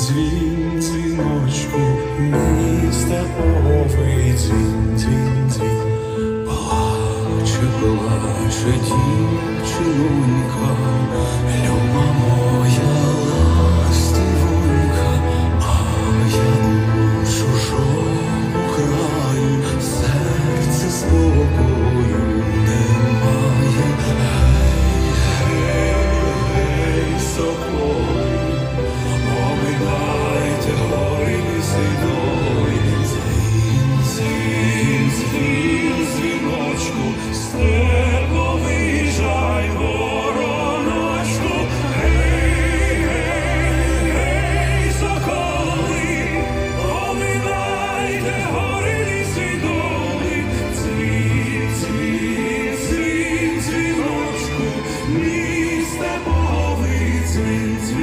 дзвін, дзвіночку, мій степовий дзвін, дзвін, дзвін. Плаче, плаче любить Дайте гори, сидой, си, скрізь жіночку, сте повижай гороночку, гей, захоли, повидайте, гори, свідомий, свій свій, син, свіночку, міст неповицин світло.